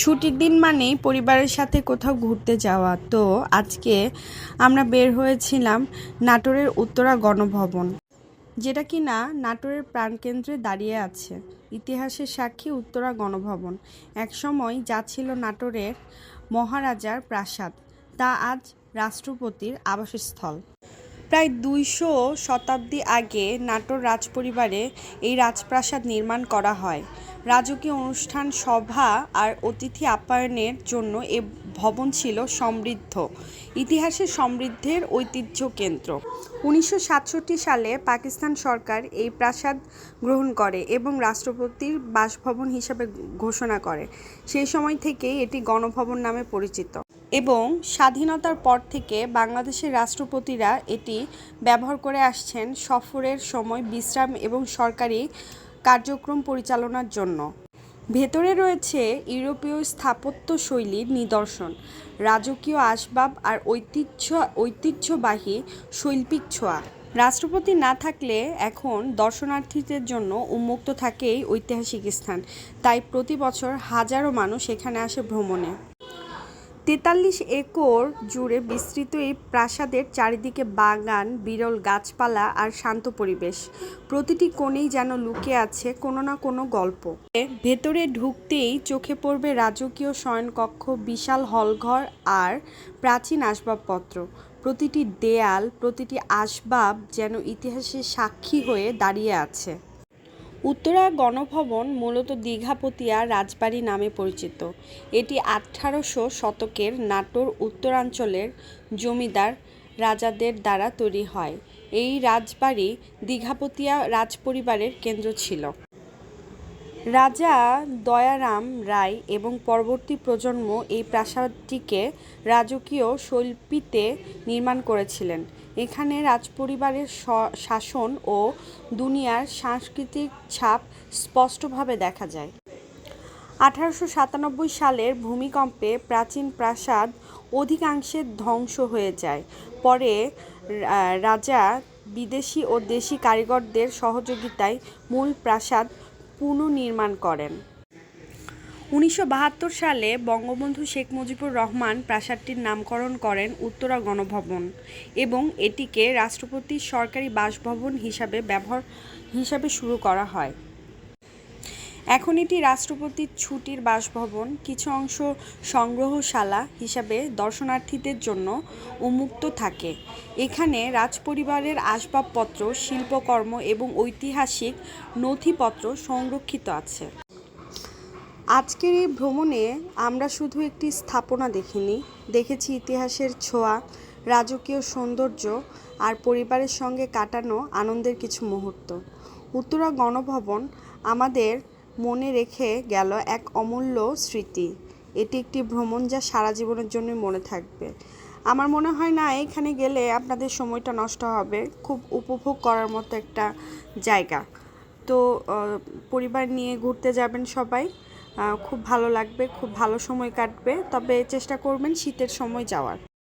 ছুটির দিন মানেই পরিবারের সাথে কোথাও ঘুরতে যাওয়া। তো আজকে আমরা বের হয়েছিলাম নাটোরের উত্তরা গণভবন, যেটা কি না নাটোরের প্রাণকেন্দ্রে দাঁড়িয়ে আছে। ইতিহাসের সাক্ষী উত্তরা গণভবন। একসময় যা ছিল নাটোরের মহারাজার প্রাসাদ, তা আজ রাষ্ট্রপতির আবাসস্থল। প্রায় দুইশো শতাব্দী আগে নাটোর রাজপরিবারে এই রাজপ্রাসাদ নির্মাণ করা হয়। রাজকীয় অনুষ্ঠান, সভা আর অতিথি আপ্যায়নের জন্য এ ভবন ছিল সমৃদ্ধ, ইতিহাসে সমৃদ্ধের ঐতিহ্য কেন্দ্র। উনিশশো সাতষট্টি সালে পাকিস্তান সরকার এই প্রাসাদ গ্রহণ করে এবং রাষ্ট্রপতির বাসভবন হিসাবে ঘোষণা করে। সেই সময় থেকেই এটি গণভবন নামে পরিচিত এবং স্বাধীনতার পর থেকে বাংলাদেশের রাষ্ট্রপতিরা এটি ব্যবহার করে আসছেন সফরের সময় বিশ্রাম এবং সরকারি কার্যক্রম পরিচালনার জন্য। ভেতরে রয়েছে ইউরোপীয় স্থাপত্য শৈলীর নিদর্শন, রাজকীয় আসবাব আর ঐতিহ্য, ঐতিহ্যবাহী শৈল্পিক ছোঁয়া। রাষ্ট্রপতি না থাকলে এখন দর্শনার্থীদের জন্য উন্মুক্ত থাকে এই ঐতিহাসিক স্থান। তাই প্রতি বছর হাজারো মানুষ এখানে আসে ভ্রমণে। তেতাল্লিশ একর জুড়ে বিস্তৃত এই প্রাসাদের চারিদিকে বাগান, বিরল গাছপালা আর শান্ত পরিবেশ। প্রতিটি কোণেই যেন লুকে আছে কোনো না কোনো গল্প। ভেতরে ঢুকতেই চোখে পড়বে রাজকীয় শয়নকক্ষ, বিশাল হলঘর আর প্রাচীন আসবাবপত্র। প্রতিটি দেয়াল, প্রতিটি আসবাব যেন ইতিহাসের সাক্ষী হয়ে দাঁড়িয়ে আছে। উত্তরা গণভবন মূলত দীঘাপতিয়া রাজবাড়ি নামে পরিচিত। এটি আঠারোশো শতকের নাটোর উত্তরাঞ্চলের জমিদার রাজাদের দ্বারা তৈরি হয়। এই রাজবাড়ি দীঘাপতিয়া রাজপরিবারের কেন্দ্র ছিল। রাজা দয়ারাম রায় এবং পরবর্তী প্রজন্ম এই প্রাসাদটিকে রাজকীয় শৈল্পিতে নির্মাণ করেছিলেন। এখানে রাজপরিবারের শাসন ও দুনিয়ার সাংস্কৃতিক ছাপ স্পষ্টভাবে দেখা যায়। আঠারোশো সাতানব্বই সালের ভূমিকম্পে প্রাচীন প্রাসাদ অধিকাংশে ধ্বংস হয়ে যায়। পরে রাজা, বিদেশি ও দেশি কারিগরদের সহযোগিতায় মূল প্রাসাদ পুনর্নির্মাণ করেন। উনিশশো বাহাত্তর সালে বঙ্গবন্ধু শেখ মুজিবুর রহমান প্রাসাদটির নামকরণ করেন উত্তরা গণভবন এবং এটিকে রাষ্ট্রপতির সরকারি বাসভবন হিসাবে ব্যবহার হিসাবে শুরু করা হয়। এখন এটি রাষ্ট্রপতির ছুটির বাসভবন। কিছু অংশ সংগ্রহশালা হিসাবে দর্শনার্থীদের জন্য উন্মুক্ত থাকে। এখানে রাজপরিবারের আসবাবপত্র, শিল্পকর্ম এবং ঐতিহাসিক নথিপত্র সংরক্ষিত আছে। আজকের এই ভ্রমণে আমরা শুধু একটি স্থাপনা দেখিনি, দেখেছি ইতিহাসের ছোঁয়া, রাজকীয় সৌন্দর্য আর পরিবারের সঙ্গে কাটানো আনন্দের কিছু মুহূর্ত। উত্তরা গণভবন আমাদের মনে রেখে গেল এক অমূল্য স্মৃতি। এটি একটি ভ্রমণ যা সারা জীবনের জন্য মনে থাকবে। আমার মনে হয় না এখানে গেলে আপনাদের সময়টা নষ্ট হবে। খুব উপভোগ করার মতো একটা জায়গা। তো পরিবার নিয়ে ঘুরতে যাবেন সবাই। খুব ভালো লাগবে খুব ভালো সময় কাটবে। তবে চেষ্টা করবেন শীতের সময় যাওয়ার।